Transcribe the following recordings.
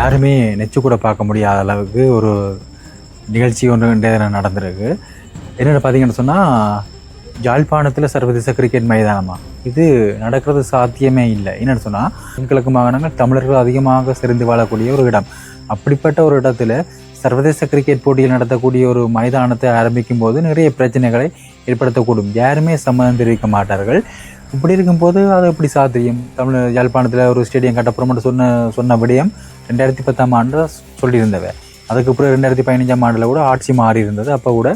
யாருமே நெச்சு கூட பார்க்க முடியாத அளவுக்கு ஒரு நிகழ்ச்சி ஒன்று நடந்திருக்கு. என்னென்னு பார்த்தீங்கன்னு சொன்னால் யாழ்ப்பாணத்தில் சர்வதேச கிரிக்கெட் மைதானமா? இது நடக்கிறது சாத்தியமே இல்லை. என்னென்னு சொன்னால் தென்கிழக்கு மாகாணங்கள் தமிழர்கள் அதிகமாக சிறந்து வாழக்கூடிய ஒரு இடம். அப்படிப்பட்ட ஒரு இடத்துல சர்வதேச கிரிக்கெட் போட்டியில் நடத்தக்கூடிய ஒரு மைதானத்தை ஆரம்பிக்கும் போது நிறைய பிரச்சனைகளை ஏற்படுத்தக்கூடும். யாருமே சம்மதம் தெரிவிக்க மாட்டார்கள். இப்படி இருக்கும்போது அது எப்படி சாத்தியம்? தமிழ் யாழ்ப்பாணத்தில் ஒரு ஸ்டேடியம் கட்டப்புறம்னு சொன்ன சொன்ன விடயம் ரெண்டாயிரத்தி பத்தாம் ஆண்டு சொல்லியிருந்தவ. அதுக்கப்புறம் ரெண்டாயிரத்தி பதினஞ்சாம் ஆண்டில் கூட ஆட்சி மாறி இருந்தது அப்போ கூட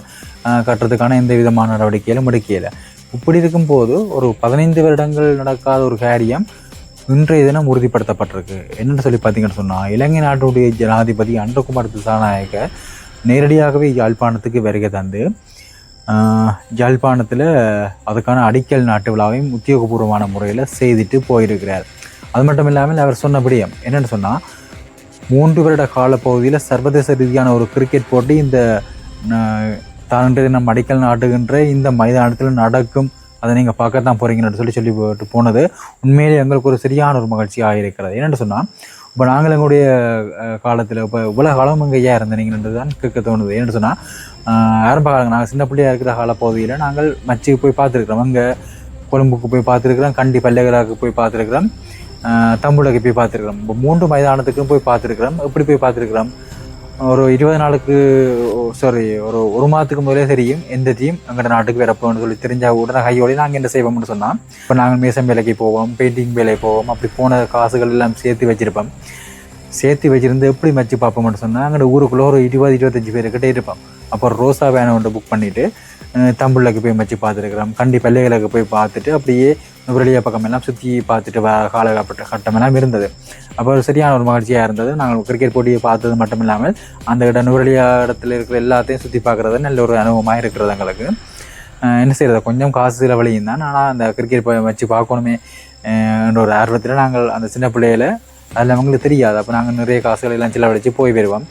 கட்டுறதுக்கான எந்த விதமான நடவடிக்கையிலும் எடுக்கலை. இப்படி இருக்கும்போது ஒரு பதினைந்து வருடங்கள் நடக்காத ஒரு காரியம் இன்றைய தினம் உறுதிப்படுத்தப்பட்டிருக்கு. என்னென்னு சொல்லி பார்த்தீங்கன்னு சொன்னால் இலங்கை நாட்டுடைய ஜனாதிபதி அன்றகுமார் திசாநாயக்க நேரடியாகவே யாழ்ப்பாணத்துக்கு வருகை தந்து யாழ்ப்பாணத்தில் அதுக்கான அடிக்கல் நாட்டு விழாவையும் உத்தியோகபூர்வமான முறையில் செய்துட்டு போயிருக்கிறார். அது மட்டும் இல்லாமல் அவர் சொன்னபடியும் என்னென்னு சொன்னால் மூன்று வருட காலப்பகுதியில் சர்வதேச ரீதியான ஒரு கிரிக்கெட் போட்டி இந்த ந- நம்ம அடிக்கல் நாட்டுகின்ற இந்த மைதானத்தில் நடக்கும். அதை நீங்கள் பார்க்கத்தான் போகிறீங்கன்னு சொல்லி சொல்லி போட்டு போனது. உண்மையிலே எங்களுக்கு ஒரு சரியான ஒரு மகிழ்ச்சியாக இருக்கிறது. என்னென்னு சொன்னால் இப்போ நாங்கள் எங்களுடைய காலத்தில் இப்போ இவ்வளோ காலம் இங்கே ஏன் இருந்தீங்கன்றது தான் கேட்க தோணுது. என்னென்னு சொன்னால் ஆரம்ப காலங்கள் நாங்கள் சின்ன பிள்ளையாக இருக்கிற காலப்பகுதியில் நாங்கள் மச்சுக்கு போய் பார்த்துருக்குறோம். அங்கே கொழும்புக்கு போய் பார்த்துருக்குறோம். கண்டி பல்லேகலாவுக்கு போய் பார்த்துருக்குறோம். தம்புடக்கு போய் பார்த்துருக்குறோம். இப்போ மூன்று மைதானத்துக்கும் போய் பார்த்துருக்குறோம். எப்படி போய் பார்த்துருக்குறோம்? ஒரு இருபது நாளுக்கு சாரி ஒரு ஒரு மாதத்துக்கு முதலே தெரியும். எந்த டீம் எங்கள் நாட்டுக்கு வரப்போம்னு சொல்லி தெரிஞ்சா கூட கையோடய நாங்கள் என்ன செய்வோம்னு சொன்னால் இப்போ நாங்கள் மேசம் வேலைக்கு போவோம் பெயிண்டிங் வேலைக்கு போவோம் அப்படி போன காசுகள் எல்லாம் சேர்த்து வச்சுருப்போம். சேர்த்து வச்சுருந்து எப்படி மச்சு பார்ப்போம்னு சொன்னால் அங்கே ஊருக்குள்ளே ஒரு இருபது இருபத்தஞ்சு பேர்கிட்ட இருப்போம். அப்போ ரோசா வேனை ஒன்று புக் பண்ணிவிட்டு தம்புள்ளுக்கு போய் வச்சு பார்த்துருக்குறோம். கண்டி பள்ளிகளுக்கு போய் பார்த்துட்டு அப்படியே வெளியே பக்கம் எல்லாம் சுற்றி பார்த்துட்டு வ காலகட்ட கட்டமெல்லாம் இருந்தது. அப்போ ஒரு சரியான ஒரு மகிழ்ச்சியாக இருந்தது. நாங்கள் கிரிக்கெட் போட்டியை பார்த்தது மட்டும் இல்லாமல் அந்த இடம் நுரலியா இடத்துல இருக்கிற எல்லாத்தையும் சுற்றி பார்க்குறது நல்ல ஒரு அனுபவமாக இருக்கிறது எங்களுக்கு. என்ன செய்கிறது கொஞ்சம் காசு செலவழியும் தான். ஆனால் அந்த கிரிக்கெட் போய் வச்சு பார்க்கணுமே என்ற ஒரு ஆர்வத்தில் நாங்கள் அந்த சின்ன பிள்ளையில அதில் அவங்களுக்கு தெரியாது. அப்போ நாங்கள் நிறைய காசுகள் எல்லாம் செலவழித்து போய் வருவோம்.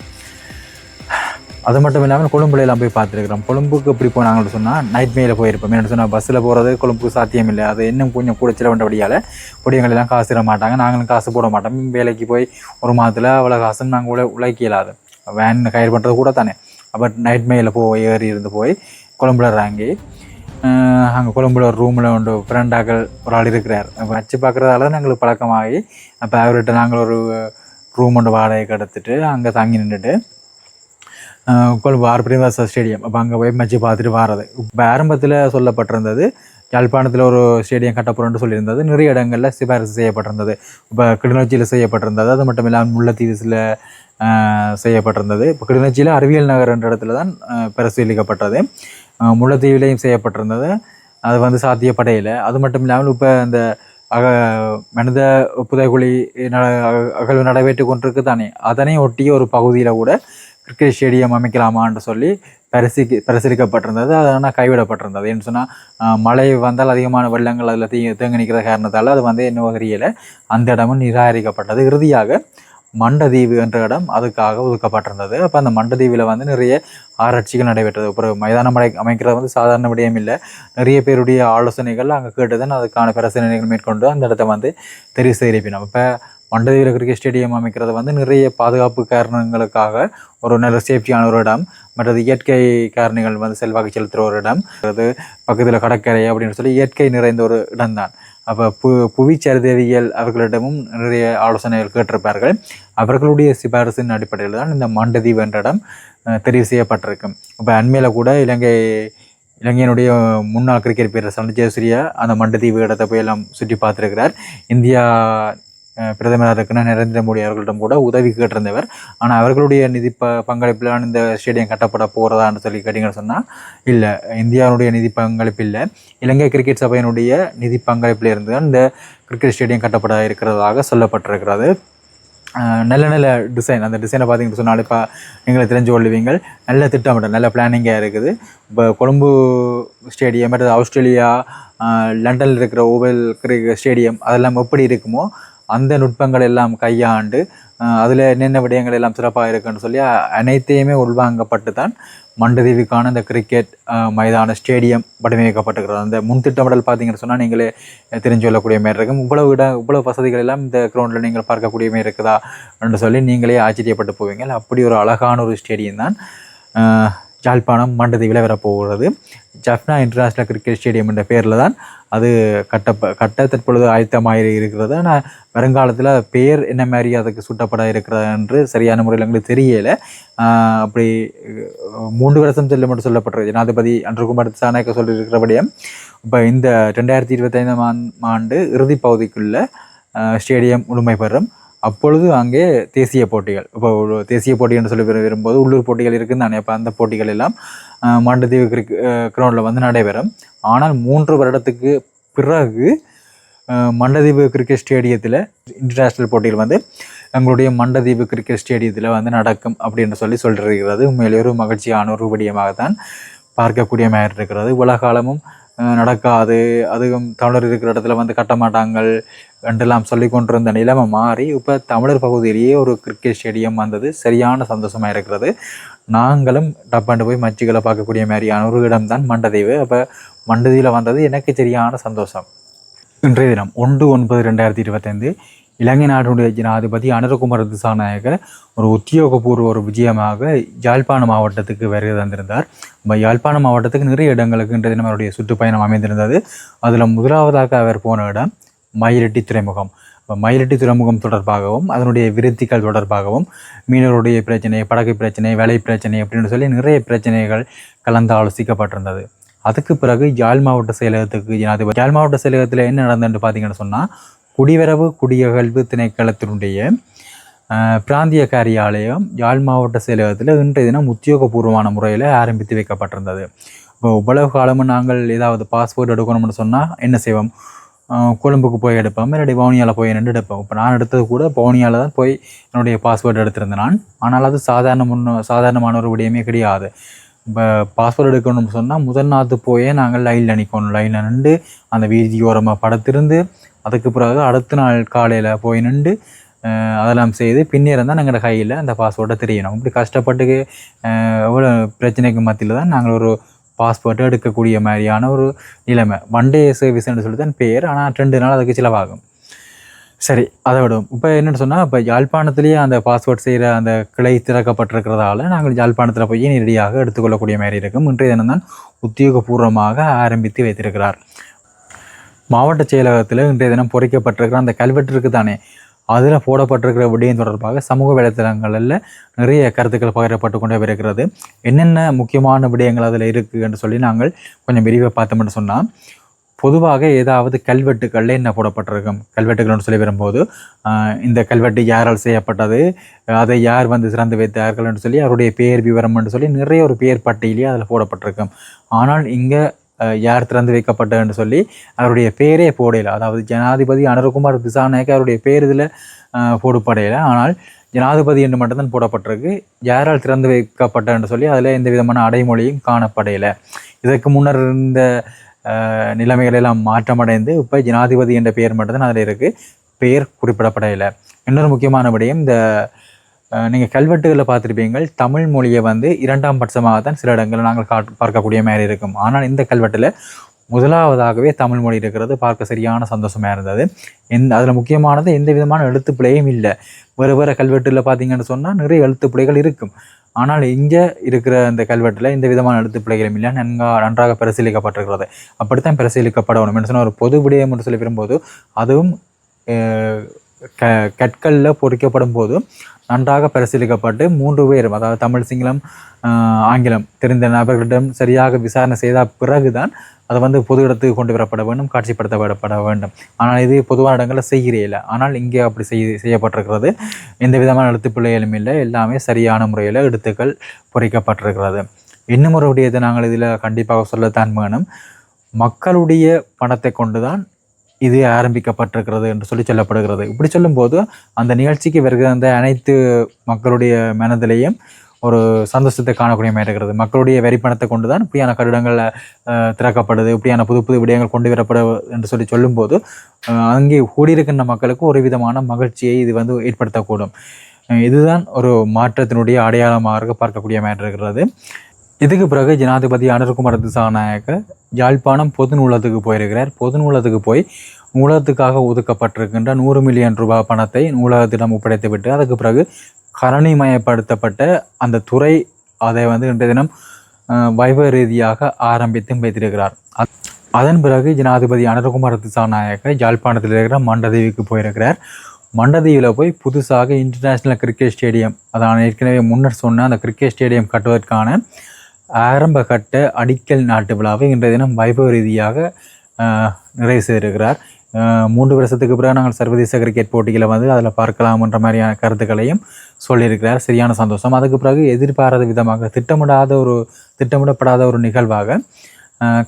அது மட்டும் இல்லாமல் கொழும்புல எல்லாம் போய் பார்த்துருக்குறோம். கொழும்புக்கு எப்படி போனாங்கன்னு சொன்னால் நைட் மேலே போயிருப்போம். என்ன சொன்னால் பஸ்ஸில் போகிறது கொழும்புக்கு சாத்தியம் இல்லை. அது இன்னும் கொஞ்சம் கூட செலவண்டபடியால் பொடியங்களெல்லாம் காசு தர மாட்டாங்க. நாங்களும் காசு போட மாட்டோம். வேலைக்கு போய் ஒரு மாதத்தில் அவ்வளோ காசும் நாங்கள் உழை உழைக்க இயலாது. வேன் கயிறு பண்ணுறது கூட தானே. பட் நைட் மேலே போய் ஏறி இருந்து போய் கொழும்புல இறங்கி அங்கே கொழும்புல ஒரு ரூமில் ஒன்று ஃப்ரெண்டாக்கள் ஒரு ஆள் இருக்கிறார். அப்போ வச்சு பார்க்குறதால தான் எங்களுக்கு பழக்கமாகி அப்போ அவர்கிட்ட நாங்கள் ஒரு ரூம் ஒன்று வாடகைக்கு எடுத்துட்டு அங்கே தங்கி நின்றுட்டு கொழும்பு ஆர் பிரிவாச ஸ்டேடியம் அப்போ அங்கே போய் மேட்ச் பார்த்துட்டு வாரது இப்போ ஆரம்பத்தில் சொல்லப்பட்டிருந்தது யாழ்ப்பாணத்தில் ஒரு ஸ்டேடியம் கட்டப்போறோம்னு சொல்லியிருந்தது நிறைய இடங்களில் சிபாரிசு செய்யப்பட்டிருந்தது இப்போ கிளிநொச்சியில் செய்யப்பட்டிருந்தது அது மட்டும் இல்லாமல் முல்லைத்தீவுல செய்யப்பட்டிருந்தது இப்போ கிளிநொச்சியில் அறிவியல் நகர் என்ற இடத்துல தான் பரிசீலிக்கப்பட்டது முல்லைத்தீவிலையும் செய்யப்பட்டிருந்தது அது வந்து சாத்தியப்படையில் அது மட்டும் இல்லாமல் இப்போ இந்த அக மனித புதைகுழி ந அகழ்வு நடைபெற்று கொண்டிருக்கு தானே அதனை ஒட்டிய ஒரு பகுதியில் கூட கிரிக்கெட் ஸ்டேடியம் அமைக்கலாமான்னு சொல்லி பரிசீலி பரிசீலிக்கப்பட்டிருந்தது. அது ஆனால் கைவிடப்பட்டிருந்தது. ஏன்னு சொன்னால் மழை வந்தால் அதிகமான வெள்ளங்கள் அதில் தீ தேங்கி நிற்கிற காரணத்தால் அது வந்து என்ன வகையில் அந்த இடமும் நிராகரிக்கப்பட்டது. இறுதியாக மண்டதீவு என்ற இடம் அதுக்காக ஒதுக்கப்பட்டிருந்தது. அப்போ அந்த மண்டதீவில் வந்து நிறைய ஆராய்ச்சிகள் நடைபெற்றது. அப்புறம் மைதானம் மலை அமைக்கிறது வந்து சாதாரண விடயம் இல்லை. நிறைய பேருடைய ஆலோசனைகள் அங்கே கேட்டுதான் அதுக்கான பரிசீலனைகள் மேற்கொண்டு அந்த இடத்த வந்து தெரிவு செய்திருப்பினோம் இப்போ மண்டதீவில் கிரிக்கெட் ஸ்டேடியம் அமைக்கிறது வந்து நிறைய பாதுகாப்பு காரணங்களுக்காக ஒரு நல்ல சேஃப்டியான ஒரு இடம். மற்றது இயற்கை காரணிகள் வந்து செல்வாக்கு செலுத்துகிற ஒரு இடம். அது பக்கத்தில் கடற்கரை அப்படின்னு சொல்லி இயற்கை நிறைந்த ஒரு இடம்தான். அப்போ பு புவிச்சரிதவியல் அவர்களிடமும் நிறைய ஆலோசனைகள் கேட்டிருப்பார்கள். அவர்களுடைய சிபாரிசின் அடிப்படையில் தான் இந்த மண்டதீவு என்ற இடம் தெரிவு செய்யப்பட்டிருக்கும் இப்போ அண்மையில் கூட இலங்கை இலங்கையினுடைய முன்னாள் கிரிக்கெட் வீரர் சரண் அந்த மண்டதீவு இடத்தை போய் எல்லாம் சுற்றி பார்த்துருக்கிறார். இந்தியா பிரதமராக இருக்கிற நரேந்திர மோடி அவர்களிடம் கூட உதவி கேட்டிருந்தவர். ஆனால் அவர்களுடைய நிதி ப பங்களிப்பிலான இந்த ஸ்டேடியம் கட்டப்பட போகிறதான்னு சொல்லி கேட்டிங்கன்னு சொன்னால் இல்லை. இந்தியாவுடைய நிதி பங்களிப்பு இல்லை. இலங்கை கிரிக்கெட் சபையினுடைய நிதி பங்களிப்பில் இருந்து இந்த கிரிக்கெட் ஸ்டேடியம் கட்டப்பட இருக்கிறதாக சொல்லப்பட்டிருக்கிறது. நல்ல நல்ல டிசைன். அந்த டிசைனை பார்த்தீங்கன்னு சொன்னால் இப்போ நீங்களே தெரிஞ்சு கொள்ளுவீங்கள் நல்ல திட்டமிட்டல் நல்ல பிளானிங்காக இருக்குது. இப்போ கொழும்பு ஸ்டேடியம் மற்றது ஆஸ்திரேலியா லண்டனில் இருக்கிற ஓவல் கிரிக்கெட் ஸ்டேடியம் அதெல்லாம் எப்படி இருக்குமோ அந்த நுட்பங்கள் எல்லாம் கையாண்டு அதில் என்னென்ன விடயங்கள் எல்லாம் சிறப்பாக இருக்குன்னு சொல்லி அனைத்தையுமே உள்வாங்கப்பட்டு தான் மண்டதீவுக்கான இந்த கிரிக்கெட் மைதான ஸ்டேடியம் வடிவமைக்கப்பட்டிருக்கிறது. அந்த முன் திட்டமிடல் பார்த்தீங்கன்னு சொன்னால் நீங்களே தெரிஞ்சு கொள்ளக்கூடிய மாதிரி இருக்கும். இவ்வளவு இட இவ்வளவு வசதிகள் எல்லாம் இந்த கிரவுண்டில் நீங்கள் பார்க்கக்கூடிய மாதிரி இருக்குதா? என்று சொல்லி நீங்களே ஆச்சரியப்பட்டு போவீங்க. அப்படி ஒரு அழகான ஒரு ஸ்டேடியம் தான். யாழ்ப்பாணம் மண்டதீவில் வரப்போகிறது ஜப்னா இன்டர்நேஷ்னல் கிரிக்கெட் ஸ்டேடியம் என்ற பேரில் தான் அது கட்ட கட்ட தற்பொழுது ஆயத்தமாக இருக்கிறது. ஆனால் வருங்காலத்தில் பெயர் என்ன மாதிரி அதுக்கு சுட்டப்பட இருக்கிறது என்று சரியான முறையில் எங்களுக்கு தெரியலை. அப்படி மூன்று வருஷம் செல்லும் என்று சொல்லப்பட்டிருக்கு ஜனாதிபதி அன்றுகுமார் சாணக்க சொல்லியிருக்கிறபடியும் இப்போ இந்த ரெண்டாயிரத்தி இருபத்தைந்தாம் ஆண்டு இறுதி பகுதிக்குள்ள ஸ்டேடியம் முழுமை பெறும். அப்பொழுது அங்கே தேசிய போட்டிகள். இப்போ தேசிய போட்டி என்று சொல்லி விரு- வரும்போது உள்ளூர் போட்டிகள் இருக்குன்னு தானே. அப்போ அந்த போட்டிகள் எல்லாம் ஆஹ் மாண்டதீவு கிரிக் கிரவுண்டில் வந்து நடைபெறும். ஆனால் மூன்று வருடத்துக்கு பிறகு மண்டதீவு கிரிக்கெட் ஸ்டேடியத்தில் இன்டர்நேஷ்னல் போட்டிகள் வந்து எங்களுடைய மண்டதீவு கிரிக்கெட் ஸ்டேடியத்தில் வந்து நடக்கும் அப்படின்னு சொல்லி சொல்லியிருக்கிறது. உண்மையிலே ஒரு மகிழ்ச்சியான ஒரு விடயமாகத்தான் பார்க்கக்கூடிய மாதிரி இருக்கிறது. உலக காலமும் நடக்காது. அதுவும் தமிழர் இருக்கிற இடத்துல வந்து கட்ட மாட்டாங்க என்றெல்லாம் சொல்லி கொண்டிருந்த நிலைமை மாறி இப்போ தமிழர் பகுதியிலேயே ஒரு கிரிக்கெட் ஸ்டேடியம் வந்தது. சரியான சந்தோஷமாக இருக்கிறது. நாங்களும் டப்பாண்டு போய் மச்சிகளை பார்க்கக்கூடிய மாதிரியான ஒரு இடம் தான் மண்டதீவு. அப்போ மண்டதீவில் வந்தது எனக்கு சரியான சந்தோஷம். இன்றைய தினம் ஒன்று ஒன்பது ரெண்டாயிரத்தி இருபத்தைந்து இலங்கை நாட்டினுடைய ஜனாதிபதி அனுரகுமார திசாநாயக ஒரு உத்தியோகபூர்வ ஒரு விஜயமாக யாழ்ப்பாண மாவட்டத்துக்கு வருகை தந்திருந்தார். நம்ம யாழ்ப்பாண மாவட்டத்துக்கு நிறைய இடங்களுக்கு இன்றைய தினம் அவருடைய சுற்றுப்பயணம் அமைந்திருந்தது. அதில் முதலாவதாக அவர் போன இடம் மயிலட்டி துறைமுகம். இப்போ மயிலட்டி துறைமுகம் தொடர்பாகவும் அதனுடைய விருத்திகள் தொடர்பாகவும் மீனவருடைய பிரச்சனை படகு பிரச்சனை வேலை பிரச்சனை அப்படின்னு சொல்லி நிறைய பிரச்சனைகள் கலந்து ஆலோசிக்கப்பட்டிருந்தது. அதுக்கு பிறகு யாழ் மாவட்ட செயலகத்துக்கு ஜனாதிபதி யாழ் மாவட்ட செயலகத்தில் என்ன நடந்ததுன்னு பார்த்தீங்கன்னு சொன்னால் குடிவரவு குடியகழ்வு திணைக்களத்தினுடைய பிராந்திய காரியாலயம் யாழ் மாவட்ட செயலகத்தில் இன்றைய தினம் உத்தியோகபூர்வமான முறையில் ஆரம்பித்து வைக்கப்பட்டிருந்தது. இப்போ இவ்வளவு காலமும் நாங்கள் ஏதாவது பாஸ்போர்ட் எடுக்கணும்னு சொன்னால் என்ன செய்வோம்? கொழும்புக்கு போய் எடுப்போம் இல்லாட்டி பவுனியாவில் போய் நின்று எடுப்போம் இப்போ நான் எடுத்தது கூட பவுனியாவில் தான் போய் என்னுடைய பாஸ்போர்ட் எடுத்திருந்தேன் நான். ஆனால் அது சாதாரண முன்ன சாதாரணமான ஒரு விடயமே கிடையாது. இப்போ பாஸ்போர்ட் எடுக்கணும்னு சொன்னால் முதல் நாற்று போயே நாங்கள் லைனில் நிற்கணும் லைனில் நின்று அந்த வீதியோரமாக படத்திருந்து அதுக்கு பிறகு அடுத்த நாள் காலையில் போய் நின்று அதெல்லாம் செய்து பின்னேறம் தான் எங்களோட கையில் அந்த பாஸ்போர்ட்டை தெரியணும். இப்படி கஷ்டப்பட்டு எவ்வளோ பிரச்சனைக்கு மத்தியில் தான் நாங்கள் ஒரு பாஸ்போர்ட்டை எடுக்கக்கூடிய மாதிரியான ஒரு நிலைமை. ஒன் டே சர்வீஸ்ன்னு சொல்லி தான் பேர் ஆனால் ரெண்டு நாள் அதுக்கு செலவாகும். சரி அதை விடும் இப்போ என்னென்னு சொன்னால் இப்போ யாழ்ப்பாணத்துலேயே அந்த பாஸ்போர்ட் செய்கிற அந்த கிளை திறக்கப்பட்டிருக்கிறதால நாங்கள் யாழ்ப்பாணத்தில் போய் நேரடியாக எடுத்துக்கொள்ளக்கூடிய மாதிரி இருக்கும். இன்றைய தினம் தான் உத்தியோகபூர்வமாக ஆரம்பித்து வைத்திருக்கிறார். மாவட்ட செயலகத்தில் இன்றைய தினம் பொறிக்கப்பட்டிருக்கிற அந்த கல்வெட்டு இருக்குது தானே அதில் போடப்பட்டிருக்கிற விடயம் தொடர்பாக சமூக வலைத்தளங்களில் நிறைய கருத்துக்கள் பகிரப்பட்டு கொண்டே வருகிறது என்னென்ன முக்கியமான விடயங்கள் அதில் இருக்குது என்று சொல்லி நாங்கள் கொஞ்சம் விரிவாக பார்த்தோம்னு சொன்னால் பொதுவாக ஏதாவது கல்வெட்டுகளில் என்ன போடப்பட்டிருக்கும்? கல்வெட்டுகள்னு சொல்லி வரும்போது இந்த கல்வெட்டு யாரால் செய்யப்பட்டது? அதை யார் வந்து சிறந்து வைத்தார்கள் என்று சொல்லி அவருடைய பெயர் விவரம் என்று சொல்லி நிறைய ஒரு பெயர் பட்டியலே அதில் போடப்பட்டிருக்கும். ஆனால் இங்கே யார் திறந்து வைக்கப்பட்ட என்று சொல்லி அவருடைய பேரே போடையில் அதாவது ஜனாதிபதி அனுரகுமார் திசாநாயக்க அவருடைய பேர் இதில் போடப்படையில ஆனால் ஜனாதிபதி என்று மட்டும்தான் போடப்பட்டிருக்கு. யாரால் திறந்து வைக்கப்பட்டன்னு சொல்லி அதில் எந்த விதமான அடைமொழியும் காணப்படையில இதற்கு முன்னர் இருந்த நிலைமைகள் எல்லாம் மாற்றமடைந்து இப்போ ஜனாதிபதி என்ற பெயர் மட்டும்தான் அதில் இருக்குது பெயர் குறிப்பிடப்படையில இன்னொரு முக்கியமான விடயம் இந்த நீங்கள் கல்வெட்டுகளில் பார்த்துருப்பீங்கள். தமிழ் மொழியை வந்து இரண்டாம் பட்சமாக தான் சில இடங்களில் நாங்கள் காட் பார்க்கக்கூடிய மாதிரி இருக்கும். ஆனால் இந்த கல்வெட்டில் முதலாவதாகவே தமிழ் மொழி இருக்கிறது. பார்க்க சரியான சந்தோஷமாக இருந்தது. எந்த அதில் முக்கியமானது எந்த விதமான எழுத்துப்பிழையும் இல்லை. வேறு வேறு கல்வெட்டில் பார்த்தீங்கன்னு சொன்னால் நிறைய எழுத்துப்பிழைகள் இருக்கும். ஆனால் இங்கே இருக்கிற இந்த கல்வெட்டில் எந்த விதமான எழுத்துப்பிழைகளும் இல்லை. நன்கா நன்றாக பரிசீலிக்கப்பட்டிருக்கிறது. அப்படித்தான் பரிசீலிக்கப்படணும். என்று சொன்ன ஒரு பொது விடயம் என்று சொல்லி வரும்போது அதுவும் க கற்களில் பொறிக்கப்படும் போது நன்றாக பரிசீலிக்கப்பட்டு மூன்று பேரும் அதாவது தமிழ் சிங்களம் ஆங்கிலம் தெரிந்த நபர்களிடம் சரியாக விசாரணை செய்த பிறகுதான் அதை வந்து பொது இடத்துக்கு கொண்டு வரப்பட வேண்டும் காட்சிப்படுத்தப்படப்பட வேண்டும். ஆனால் இது பொதுவான இடங்களில் செய்கிறே இல்லை. ஆனால் இங்கே அப்படி செய் செய்யப்பட்டிருக்கிறது. எந்த விதமான எழுத்துப்பிள்ளைகளும் இல்லை. எல்லாமே சரியான முறையில் எழுத்துக்கள் பொறிக்கப்பட்டிருக்கிறது. இன்னும் ஒரு விடயத்தை நாங்கள் இதில் கண்டிப்பாக சொல்லத்தான் வேணும். மக்களுடைய பணத்தை கொண்டுதான் இது ஆரம்பிக்கப்பட்டிருக்கிறது என்று சொல்லி சொல்லப்படுகிறது. இப்படி சொல்லும்போது அந்த நிகழ்ச்சிக்கு வருகிற அந்த அனைத்து மக்களுடைய மனதிலேயும் ஒரு சந்தோஷத்தை காணக்கூடிய மாதிரி இருக்கிறது. மக்களுடைய வரி பணத்தை கொண்டு தான் இப்படியான கட்டிடங்கள் திறக்கப்படுது இப்படியான புது புது விடயங்கள் கொண்டு வரப்படுது என்று சொல்லி சொல்லும்போது அங்கே கூடியிருக்கின்ற மக்களுக்கு ஒரு விதமான மகிழ்ச்சியை இது வந்து ஏற்படுத்தக்கூடும். இதுதான் ஒரு மாற்றத்தினுடைய அடையாளமாக பார்க்கக்கூடிய மாதிரி இருக்கிறது. இதுக்கு பிறகு ஜனாதிபதி அனுர்குமார் திசாநாயக்க யாழ்ப்பாணம் பொது நூலகத்துக்கு போயிருக்கிறார். பொது நூலகத்துக்கு போய் நூலகத்துக்காக ஒதுக்கப்பட்டிருக்கின்ற நூறு மில்லியன் ரூபாய் பணத்தை நூலகத்திடம் ஒப்படைத்துவிட்டு அதுக்கு பிறகு கரணிமயப்படுத்தப்பட்ட அந்த துறை அதை வந்து இன்றைய தினம் வைப ரீதியாக ஆரம்பித்து வைத்திருக்கிறார். அதன் பிறகு ஜனாதிபதி அனுர்குமார் திசாநாயக்க யாழ்ப்பாணத்தில் இருக்கிற மண்டதீவுக்கு போயிருக்கிறார். மண்டதீவில் போய் புதுசாக இன்டர்நேஷ்னல் கிரிக்கெட் ஸ்டேடியம் அதான் ஏற்கனவே முன்னர் சொன்ன அந்த கிரிக்கெட் ஸ்டேடியம் கட்டுவதற்கான ஆரம்ப கட்ட அடிக்கல் நாட்டு விழாவை இன்றைய தினம் வைபவ ரீதியாக நிறைவு செய்திருக்கிறார். மூன்று வருஷத்துக்கு பிறகு நாங்கள் சர்வதேச கிரிக்கெட் போட்டிகளை வந்து அதில் பார்க்கலாம்ன்ற மாதிரியான கருத்துக்களையும் சொல்லியிருக்கிறார். சரியான சந்தோஷம். அதுக்கு பிறகு எதிர்பாராத விதமாக திட்டமிடாத ஒரு திட்டமிடப்படாத ஒரு நிகழ்வாக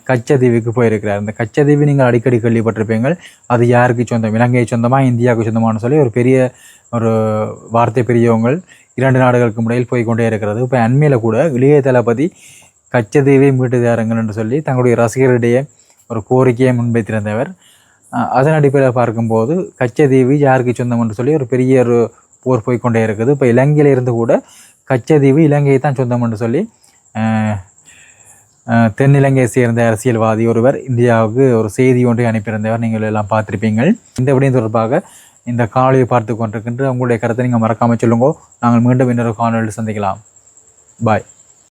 கச்சதீவுக்கு போயிருக்கிறார். இந்த கச்சதீவு நீங்கள் அடிக்கடி கேள்விப்பட்டிருப்பீங்கள் அது யாருக்கு சொந்தம்? இலங்கையை சொந்தமாக இந்தியாவுக்கு சொந்தமானு சொல்லி ஒரு பெரிய ஒரு வார்த்தை பெரியவங்கள் இரண்டு நாடுகளுக்கு இடையில் போய் கொண்டே இருக்கிறது. இப்போ அண்மையில் கூட இளைய தளபதி கச்சதீவை மீட்டு தாருங்கள் என்று சொல்லி தங்களுடைய ரசிகர்களிடையே ஒரு கோரிக்கையை முன்வைத்திருந்தவர். அதன் அடிப்படையில் பார்க்கும்போது கச்சதீவு யாருக்கு சொந்தம் என்று சொல்லி ஒரு பெரிய ஒரு போர் போய்கொண்டே இருக்குது. இப்போ இலங்கையில் இருந்து கூட கச்சதீவு இலங்கையை தான் சொந்தம் என்று சொல்லி தென்னிலங்கையை சேர்ந்த அரசியல்வாதி ஒருவர் இந்தியாவுக்கு ஒரு செய்தி ஒன்றை அனுப்பியிருந்தவர். நீங்கள் எல்லாம் பார்த்திருப்பீங்கள். இந்த விடயம் தொடர்பாக இந்த காணொலியை பார்த்து கொண்டிருக்கின்ற உங்களுடைய கருத்தை நீங்கள் மறக்காமல் சொல்லுங்க. நாங்கள் மீண்டும் இன்னொரு காணொலியில் சந்திக்கலாம். பாய்